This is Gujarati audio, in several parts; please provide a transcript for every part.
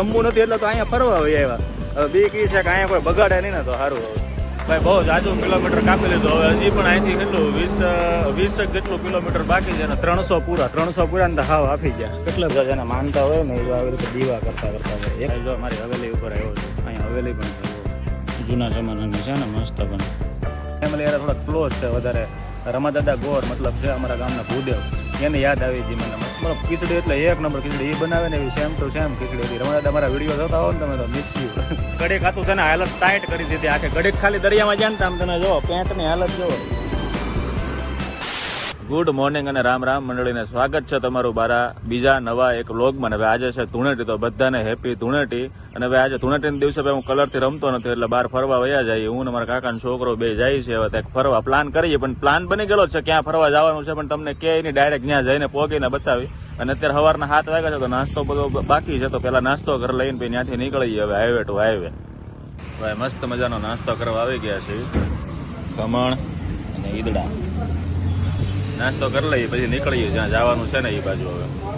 રમવું નથી એટલે તો અહીંયા ફરવા હોય આવ્યા હવે બી ઈ છે કે અહીંયા કોઈ બગાડે નહીં ને તો સારું ભાઈ બહુ જાજુ કિલોમીટર કાપી લીધું. હવે હજી પણ અહીંથી કેટલું? વીસ વીસ જેટલું કિલોમીટર બાકી છે ને ત્રણસો પૂરા. ત્રણસો પૂરા ને હાવ આપી ગયા. કેટલા બધા જેને માનતા હોય ને એ આવી રીતે દીવા કરતા કરતા હોય. એક જો મારી હવેલી ઉપર આવ્યો છે. અહીંયા હવેલી પણ જૂના જમાનાની છે ને મસ્ત પણ. ફેમિલી યાર થોડા ક્લોઝ છે વધારે. રમાદાદા ગોર મતલબ છે અમારા ગામના ભૂદેવ. એને યાદ આવી હતી મને. મતલબ ખીચડી એટલે એક નંબર ખીચડી એ બનાવે ને એવી સેમ ટુ સેમ ખીચડી હતી. તમારા તમારા વીડિયો જોતા હો ને તમે તો મિસ યુ કડીક ખાતું છે ને હાલત ટાઈટ કરી દીધી. આખે કડીક ખાલી દરિયામાં જાય ને તમે જો પેન્ટની હાલત જો. ગુડ મોર્નિંગ અને રામ રામ મંડળીને સ્વાગત છે તમારું બારા બીજા નવા એક વ્લોગમાં. ને હવે આજે છે ધૂણેટી, તો બધાને હેપી ધૂણેટી. અને હવે આજે ધૂણેટીના દિવસે હું કલરથી રમતો નથી, એટલે બહાર ફરવા વયા જઈએ. હું ને મારા કાકાનો છોકરો બે જાય છે, હવે ત્યાં ફરવા પ્લાન કરીએ, પણ પ્લાન બની ગયેલો છે ક્યાં ફરવા જવાનું છે, પણ તમને કે એની ડાયરેક્ટ ત્યાં જઈને પહોંચીને બતાવી. અને અત્યારે સવારના હાથ વાગ્યા છે, તો નાસ્તો બધો બાકી છે, તો પેલા નાસ્તો ઘર લઈને પછી ત્યાંથી નીકળીએ હવે હાઈવે ટુ હાઈવે ભાઈ, મસ્ત મજાનો નાસ્તો કરવા આવી ગયા છે ખમણ અને ઈદડા. નાસ્તો કરી લઈએ પછી નીકળીએ જ્યાં જવાનું છે ને એ બાજુ હવે.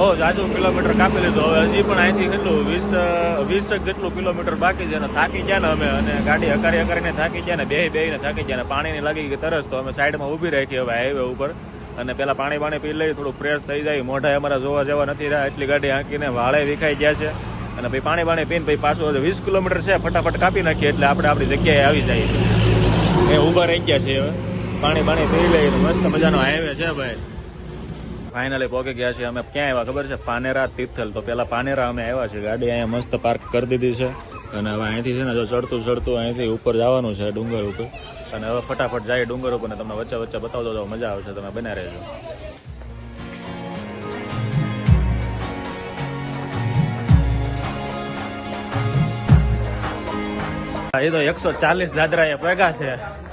બહુ જાજુ કિલોમીટર કાપી લીધું. હવે હજી પણ અહીંથી કેટલું, વીસ વીસ જેટલું કિલોમીટર બાકી છે અને થાકી ગયા ને અમે. અને ગાડી હકારી હકારીને થાકી ગયા ને બે બેહીને થાકી ગયા ને પાણીની લાગી ગઈ તરસ તો અમે સાઈડમાં ઊભી રાખી હવે હાઈવે ઉપર. અને પેલા પાણી પાણી પી લઈ થોડું ફ્રેશ થઈ જાય. મોઢા અમારા જોવા જેવા નથી રહ્યા. એટલી ગાડી હાંકીને વાળે વિખાઈ ગયા છે. અને પછી પાણી પાણી પીને ભાઈ પાછું વીસ કિલોમીટર છે, ફટાફટ કાપી નાખીએ એટલે આપણે આપણી જગ્યાએ આવી જઈએ એ ઊભા રહી ગયા છે હવે. પાણી પાણી પી લઈએ મસ્ત મજાનો હાઈવે છે ભાઈ. ફાઇનલી પહોંચી ગયા છે અમે ક્યાં આવ્યા? ખબર છે? પાનેરા તિથલ. તો પેલા પાનેરા અમે આવ્યા છે ગાડી અહીંયા મસ્ત પાર્ક કરી દીધી છે. અને હવે અહીંથી છે ને જો ચડતું ચડતું અહીંથી ઉપર જવાનું છે ડુંગર ઉપર. અને હવે ફટાફટ જાય ડુંગર ઉપર ને તમને વચ્ચે વચ્ચે બતાવજો તો મજા આવશે. તમે બના રહેજો. એ તો એકસો ચાલીસ દાદરા એ ભેગા છે.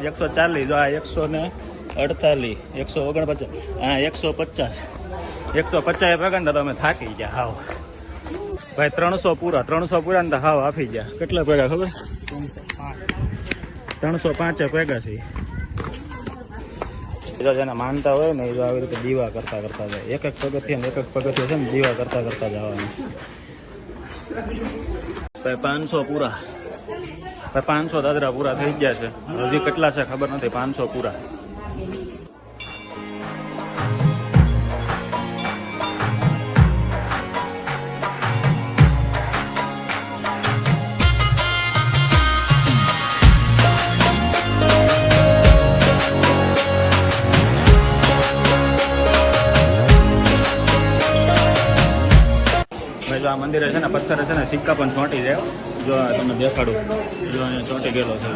એકસો ચાલીસ. જો આ એકસો ને અડતાલીસ, એકસો ઓગણપચાસ, હા, એકસો પચાસ. એકસો પચાસ એ તમે થાકી ગયા, હાવ. ભાઈ, ત્રણસો પૂરા ત્રણસો પૂરા ને હાવ આપી ગયા. કેટલા ભેગા, ખબર? ત્રણસો પાંચે ભેગા છે જો જેને માનતા હોય ને આવી રીતે દીવા કરતા કરતા જાય. એક એક પગથિયા એક એક પગથિયા છે ને, દીવા કરતા કરતા જવાનું. પાંચસો પૂરા. પાંચસો દાદરા પૂરા થઈ ગયા છે. હજી કેટલા છે ખબર નથી, પાંચસો પૂરા. મંદિરે છે ને, પથ્થર છે ને, સિક્કા પણ ચોંટી જાય. જો તમને દેખાડું. જો અહીંયા ચોંટી ગયેલો છે.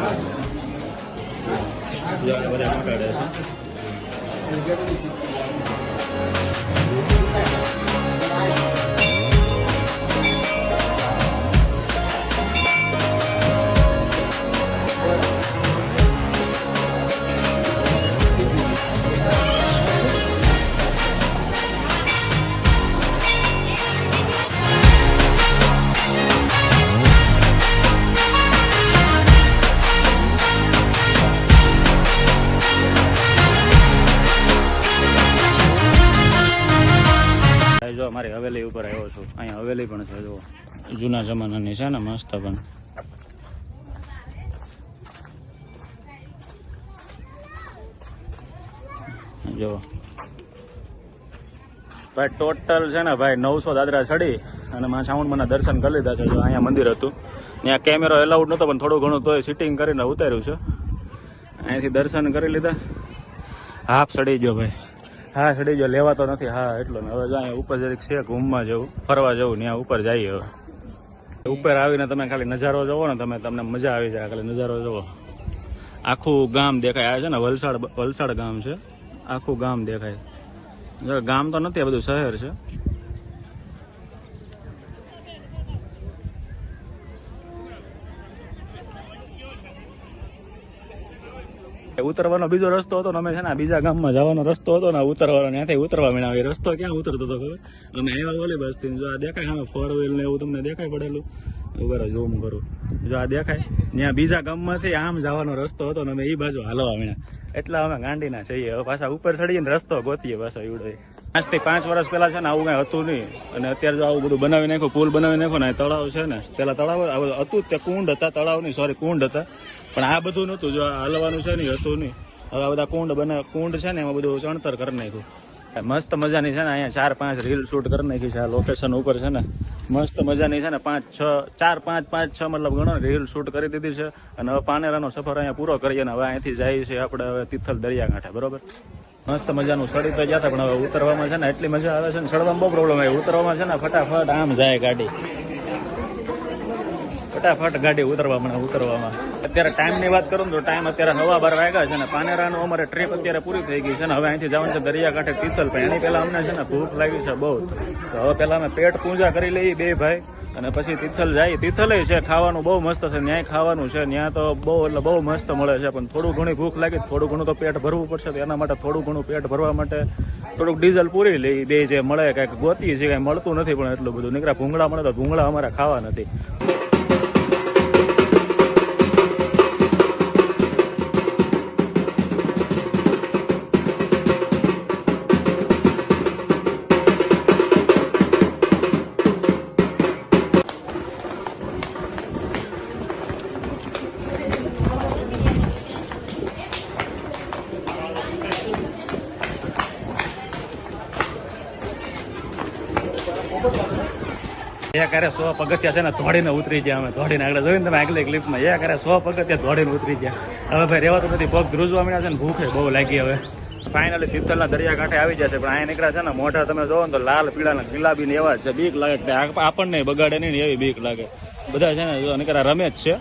બધા છે. હવેલી પણ છે જો જૂના જમાનાની છે ને મસ્ત પણ. જો ભાઈ ટોટલ છે ને ભાઈ નવસો દાદરા ચડી અને માં ચામુંડમાના દર્શન કરી લીધા છે. જો અહીંયા મંદિર હતું. ત્યાં કેમેરો એલાઉડ નહોતો પણ થોડું ઘણું તોય સિટિંગ કરીને ઉતાર્યું છે. અહીંયાથી દર્શન કરી લીધા. હાફ ચડી ગયો ભાઈ. હા સડી જો લેવાતો નથી. હા, એટલો ને. હવે જાય ઉપર જરીક છે, ઘૂમવા જવું. ફરવા જવું ત્યાં ઉપર જઈએ હવે. ઉપર આવીને તમે ખાલી નજારો જોવો ને, તમે તમને મજા આવી જાય ખાલી નજારો જોવો. આખું ગામ દેખાય. આ છે ને, વલસાડ વલસાડ ગામ છે. આખું ગામ દેખાય. ગામ તો નથી, આ બધું શહેર છે. ઉતરવાનો બીજો રસ્તો હતો ને અમે છે ને બીજા ગામમાં જવાનો રસ્તો હતો ને ઉતરવાનો, ત્યાંથી ઉતરવા મીણા એ રસ્તો ક્યાં ઉતરતો હતો ખબર? અમે આવ્યા ઓલી બસથી જો આ દેખાય અમે ફોર વ્હીલ ને એવું તમને દેખાય પડેલું? ઊભા ઝૂમ કરું. જો આ દેખાય, ત્યાં બીજા ગામમાંથી આમ જવાનો રસ્તો હતો ને અમે એ બાજુ હાલવા મીણા. એટલા અમે ગાંડીના છીએ. પાછા ઉપર ચડીને રસ્તો ગોતીએ પાછા એવડો આજથી પાંચ વર્ષ પહેલા છે ને આવું કઈ હતું નહીં. અને અત્યારે જો આવું બધું બનાવી નાખ્યું, પુલ બનાવી નાખ્યો ને તળાવ છે ને, પેલા તળાવ હતું તે કુંડ હતા, તળાવ નહીં સોરી કુંડ હતા. પણ આ બધું નતું જો હલવાનું છે ને હતું નહીં. હવે આ બધા કુંડ બને, કુંડ છે ને, એમાં બધું ચણતર કરી નાખ્યું. મસ્ત મજાની છે ને, અહીંયા ચાર પાંચ રીલ શૂટ કરી નાખી છે, આ લોકેશન ઉપર છે ને. મસ્ત મજાની છે ને, પાંચ, છ, ચાર, પાંચ પાંચ, છ મતલબ ગણો રીલ શૂટ કરી દીધી છે. અને હવે પાનેરાનો સફર અહીંયા પૂરો કરીએ ને, હવે અહીંથી જાય છે આપણે હવે તિથલ દરિયાકાંઠે, બરોબર? મસ્ત મજાનું સડી તો જતા પણ હવે ઉતરવામાં છે ને એટલી મજા આવે છે ને, સડવામાં બહુ પ્રોબ્લેમ આવે. ઉતરવામાં છે ને ફટાફટ આમ જાય ગાડી. ફટાફટ ગાડી ઉતરવામાં ઉતરવામાં. અત્યારે ટાઈમની વાત કરું તો ટાઈમ અત્યારે હવા બાર વાગ્યા છે ને, પાનેરાનું અમારે ટ્રીપ અત્યારે પૂરી થઈ ગઈ છે ને, હવે અહીંથી જવાનું છે દરિયાકાંઠે પીતલ પણ એની પહેલાં અમને છે ને ભૂખ લાગી છે બહુ. તો હવે પહેલા અમે પેટ પૂજા કરી લઈએ બે ભાઈ. અને પછી તિથલ જાય. તિથલે છે, ખાવાનું બહુ મસ્ત છે, ન્યાય ખાવાનું છે. ત્યાં તો બહુ, એટલે બહુ મસ્ત મળે છે, પણ થોડું ઘણી ભૂખ લાગી થોડું ઘણું તો પેટ ભરવું પડશે, તો એના માટે થોડું ઘણું પેટ ભરવા માટે થોડુંક ડીઝલ પૂરી લઈ દે જે મળે, કાંઈક ગોતી છે કાંઈ મળતું નથી, પણ એટલું બધું. નીકળ્યા ભૂંગળા મળે તો ભૂંગળા અમારે ખાવા નથી. એ સો પગથિયા છે ને દોડીને ઉતરી ગયા અમે. દોડીને આગળ જોઈને તમે આગલી ક્લિપમાં એ કરે સો પગથિયા દોડીને ઉતરી ગયા. હવે ભાઈ રહેવાતું નથી, પગ ધ્રુજવા મળ્યા છે ને ભૂખે બહુ લાગી હવે. ફાઇનલી તિથલના દરિયાકાંઠે આવી જશે પણ અહીંયા નીકળ્યા છે ને મોઢા તમે જોવો ને તો લાલ, પીળા ને ગુલાબી ને એવા છે, બીક લાગે. આપણને બગાડે નહીં એવી બીક લાગે. બધા છે ને જો નીકળ્યા રમે જ છે.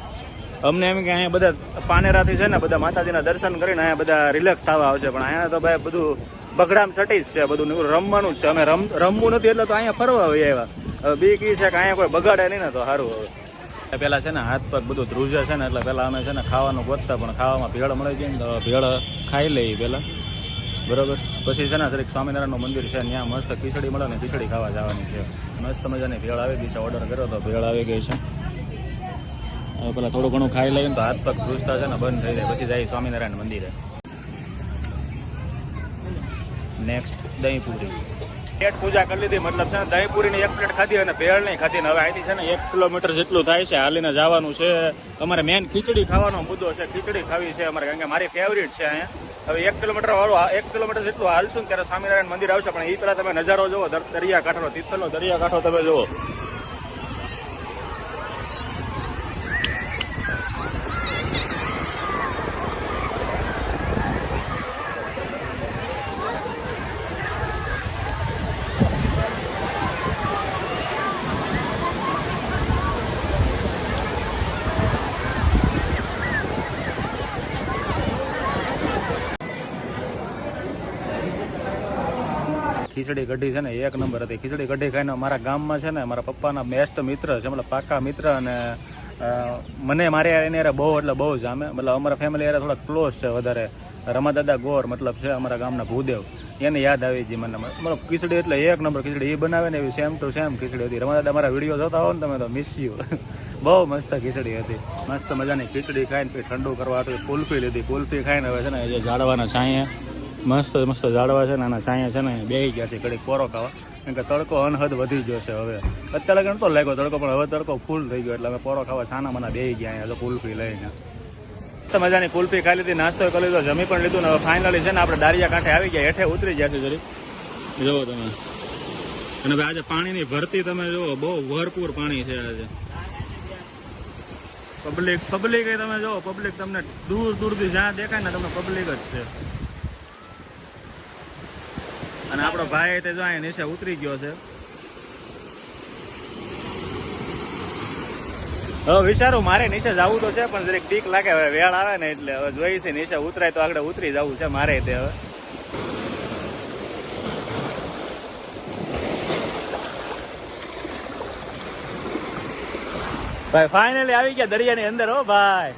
અમને એમ કે અહીંયા બધા પાનેરાથી છે ને બધા માતાજીના દર્શન કરીને અહીંયા બધા રિલેક્સ થવા આવશે, પણ અહીંયા તો ભાઈ બધું બગડામ સટી જ છે, બધું રમવાનું જ છે. અમે રમ, રમવું નથી એટલે તો અહીંયા ફરવા આવી આવ્યા. હવે બીક એ છે કે અહીંયા કોઈ બગાડે નહીં ને તો સારું હવે. પેલા છે ને હાથ પગ બધું ધ્રુજે છે ને એટલે પેલા અમે છે ને ખાવાનું ગોતતા, પણ ખાવામાં ભેળ મળી જાય ને તો ભેળ ખાઈ લઈએ પેલા. બરોબર? પછી છે ને જરીક સ્વામિનારાયણનું મંદિર છે, ત્યાં મસ્ત ખીચડી મળે ને ખીચડી ખાવા જવાની છે. મસ્ત મજાની ભેળ આવી ગઈ છે ઓર્ડર કર્યો તો ભેળ આવી ગઈ છે. હવે પેલા થોડું ઘણું ખાઈ લઈએ ને તો હાથ પગ ધ્રુજતા છે ને બંધ થઈ જાય, પછી જાય સ્વામિનારાયણ મંદિરે. નેક્સ્ટ દહીં પૂરી. પેટ પૂજા કરી લીધી. મતલબ છે ને દહીં એક પ્લેટ ખાધી અને ભેળ નહીં ખાધી. હવે અહીંથી છે ને એક કિલોમીટર જેટલું થાય છે હાલીને જવાનું છે. અમારે મેન ખીચડી ખાવાનો મુદ્દો છે. ખીચડી ખાવી છે અમારે. કારણ કે મારી ફેવરિટ છે અહીંયા. હવે એક કિલોમીટર વાળું એક કિલોમીટર જેટલું હાલશું ત્યારે સ્વામિનારાયણ મંદિર આવશે. પણ એ પેલા તમે નજારો જોવો દર- દરિયાકાંઠો તિથલનો દરિયાકાંઠો તમે જોવો ખીચડી કઢી છે ને, એક નંબર હતી. ખીચડી કઢી ખાઈને મારા ગામમાં છે ને, મારા પપ્પાના બેસ્ટ મિત્ર છે, મતલબ પાકા મિત્ર અને મને મારે એની હારે બહુ, એટલે બહુ જામે. મતલબ અમારા ફેમિલી યારે થોડા ક્લોઝ છે વધારે. રમાદાદા ગોર મતલબ છે અમારા ગામના ભૂદેવ. એને યાદ આવી ગઈ મને. મતલબ ખીચડી એટલે એક નંબર ખીચડી એ બનાવે ને એવી સેમ ટુ સેમ ખીચડી હતી. રમાદાદા મારા વીડિયો જોતા હો ને તમે તો મિસ યુ બહુ મસ્ત ખીચડી હતી. મસ્ત મજાની ખીચડી ખાઈને પછી ઠંડુ કરવા હતું, કુલ્ફી લીધી. કુલ્ફી ખાઈને હવે છે ને જે ઝાડવાના છાંયે મસ્ત મસ્ત ઝાડવા છે ને, આના છાંયા છે ને, બેહી ગયા છે ઘડીક પોરો ખાવા. કેમ કે તડકો અનહદ વધી ગયો છે હવે. અત્યારે લગન તો લાગ્યો તડકો, પણ હવે તડકો ફૂલ થઈ ગયો, એટલે અમે પોરો ખાવા છાના મના બેહી ગયા અહીંયા, તો કુલ્ફી લઈને. મસ્ત મજાની કુલ્ફી ખાઈ લીધી, નાસ્તો કરી લીધો, જમી પણ લીધું ને હવે ફાઇનલી છે ને આપણે દારિયા કાંઠે આવી ગયા, હેઠે ઉતરી ગયા છે જરી. જુઓ તમે. અને ભાઈ આજે પાણીની ભરતી તમે જુઓ, બહુ ભરપૂર પાણી છે આજે. પબ્લિક પબ્લિક તમે જુઓ, પબ્લિક તમને દૂર દૂરથી જ્યાં દેખાય ને તમને પબ્લિક જ છે. અને આપણો ભાઈ તે જો અહીંયા નીચે ઉતરી ગયો છે. હવે વિચારું મારે નીચે જવું તો છે પણ જરીક બીક લાગે હવે વેળ આવે ને એટલે હવે જોઈ છે નીચે ઉતરાય તો આગળ ઉતરી જવું છે મારે તે હવે. ભાઈ ફાઇનલી આવી ગયા દરિયાની અંદર હો ભાઈ.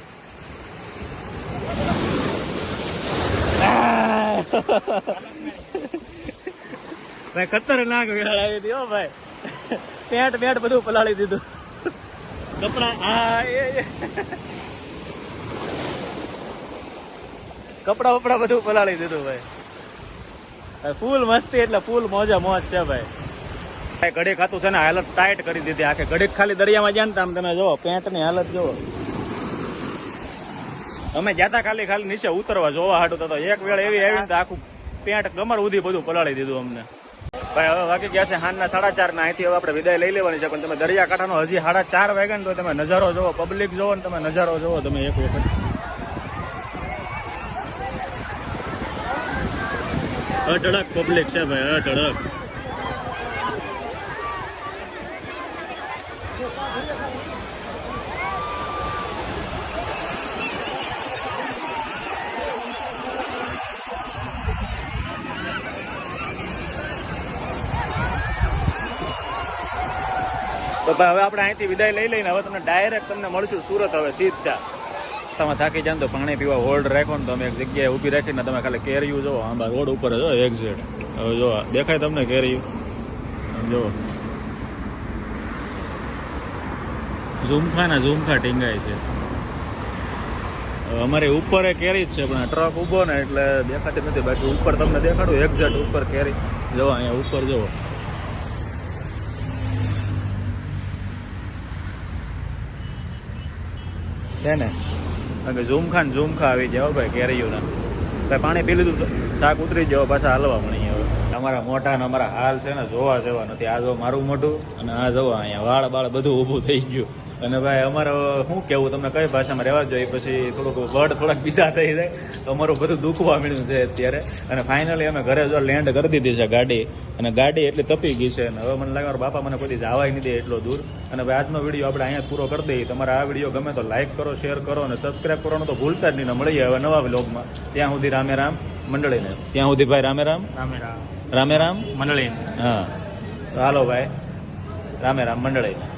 ભાઈ ખતરનાક વેળ આવી હો ભાઈ. પેન્ટ પેન્ટ બધું પલાળી દીધું. કપડા, હા, એ. કપડા વપડા બધું પલાળી દીધું ભાઈ. ફૂલ મસ્તી એટલે ફૂલ મોજા મોજ છે ભાઈ. ઘડીક હતું છે ને હાલત ટાઈટ કરી દીધી આખે. ઘડીક ખાલી દરિયામાં જાય ને આમ તમે જોવો પેન્ટની હાલત જોવો અમે જાતા ખાલી ખાલી નીચે ઉતરવા જોવા હાટું તો એક વેળ એવી આવી આખું પેન્ટ કમર ઉધી બધું પલાળી દીધું અમને. ભાઈ, હવે વાગી ગયા છે હાંજના સાડા ચાર ના અહીંથી હવે આપણે વિદાય લઈ લેવાની છે, પણ તમે દરિયાકાંઠાનો હજી સાડા ચાર વાગ્યા ને તો તમે નજારો જોવો પબ્લિક જોવો ને તમે નજારો જોવો તમે એક વખત. અઢળક પબ્લિક છે ભાઈ અઢળક તો ભાઈ, હવે આપણે અહીંથી વિદાય લઈ લઈને હવે તમને ડાયરેક્ટ તમને મળશું સુરત હવે સીધા. તમે થાકી જાવ તો પાણી પીવા હોલ્ડ રાખો ને તમે એક જગ્યાએ ઊભી રાખીને તમે ખાલી કેરીયું જોવો આંબા રોડ ઉપર જો એક્ઝેટ હવે જો દેખાય તમને કેરીયું જો ઝૂમખા ના ઝુમખા ટીંગાય છે. અમારી ઉપર કેરી જ છે, પણ ટ્રક ઊભો ને એટલે દેખાતી નથી. બાકી ઉપર તમને દેખાડું એક્ઝેટ ઉપર કેરી. જો અહીંયા ઉપર જોવો છે ને? કારણ ઝુમખા ને ઝૂમખા આવી જાય ભાઈ કેરીઓના પાણી પી લીધું તો થાક ઉતરી જાવ પાછા હાલવા મળી અમારા મોઢા ને અમારા હાલ છે ને જોવા જેવા નથી. આ જો મારું મોઢું અને આ જોવા અહીંયા વાળ બાળ બધું ઊભું થઈ ગયું. અને ભાઈ, અમારે શું કેવું તમને કઈ ભાષામાં રહેવા જોઈએ પછી થોડુંક વર્ડ થોડાક બીજા થઈ જાય. તો અમારું બધું દુખવા મળ્યું છે અત્યારે. અને ફાઇનલી અમે ઘરે જો લેન્ડ કરી દીધી છે ગાડી. અને ગાડી એટલી તપી ગઈ છે. અને હવે મને લાગે મારા બાપા મને કોઈ જવાય નહીં દે એટલો દૂર. અને ભાઈ, આજનો વીડિયો આપણે અહીંયા પૂરો કરી દઈએ. તમારે આ વીડિયો ગમે તો લાઈક કરો શેર કરો અને સબસ્ક્રાઈબ કરવાનું તો ભૂલતા જ નહીં. મળીએ હવે નવા વ્લોગમાં ત્યાં સુધી રામે રામ મંડળીને. ત્યાં સુધી ભાઈ રામે રામ. રામે રામ. મંડળી. હા. હાલો ભાઈ. રામે રામ મંડળીને.